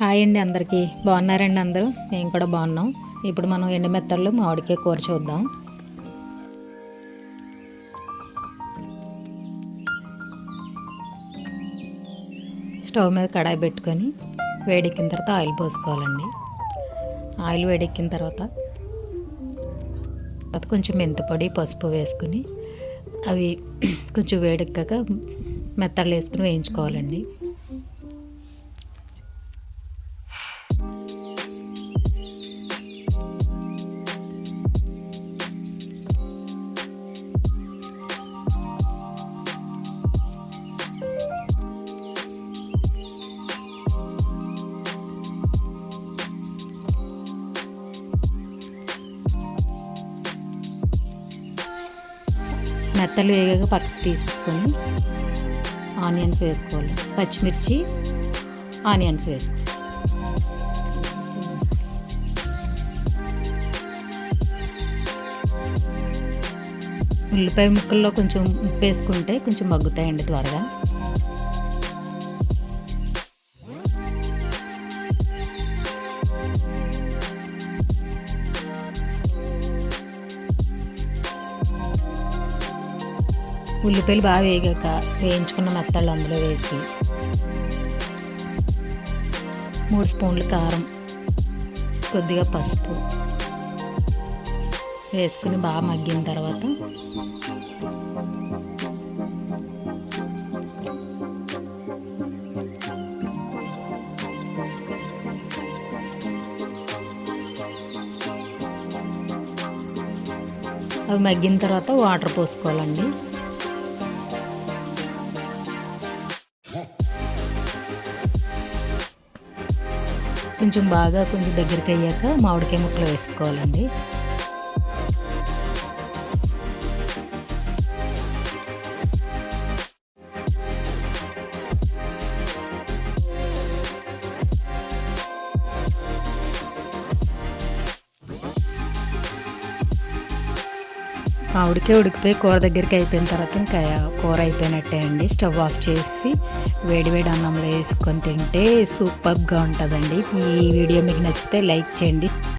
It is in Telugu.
హాయ్ అండి అందరికీ. బాగున్నారండి అందరూ? మేము కూడా బాగున్నాం. ఇప్పుడు మనం ఎండు మెత్తళ్ళు మామిడికాయ కూర చూద్దాం. స్టవ్ మీద కడాయి పెట్టుకొని వేడెక్కిన తర్వాత ఆయిల్ పోసుకోవాలండి. ఆయిల్ వేడెక్కిన తర్వాత తర్వాత కొంచెం మెంతిపొడి పసుపు వేసుకుని అవి కొంచెం వేడెక్కాక మెత్తళ్ళు వేసుకుని వేయించుకోవాలండి. మెత్తలు వేగాక పక్కకు తీసేసుకొని ఆనియన్స్ వేసుకోవాలి. పచ్చిమిర్చి ఆనియన్స్ వేసుకోవాలి. ఉల్లిపాయ ముక్కల్లో కొంచెం ఉప్పు వేసుకుంటే కొంచెం మగ్గుతాయండి త్వరగా. ఉల్లిపాయలు బాగా వేగాక వేయించుకున్న మెత్తళ్ళు అందులో వేసి మూడు స్పూన్లు కారం కొద్దిగా పసుపు వేసుకుని బాగా మగ్గిన తర్వాత అవి మగ్గిన తర్వాత వాటర్ పోసుకోవాలండి. కొంచెం బాగా కొంచెం దగ్గరికి అయ్యాక మామిడికాయ ముక్కలు వేసుకోవాలండి. ఆవిడకే ఉడికిపోయి కూర దగ్గరికి అయిపోయిన తర్వాత ఇంకా కూర అయిపోయినట్టే అండి. స్టవ్ ఆఫ్ చేసి వేడి వేడి అన్నంలో వేసుకొని తింటే సూపర్గా ఉంటుందండి. ఈ వీడియో మీకు నచ్చితే లైక్ చేయండి.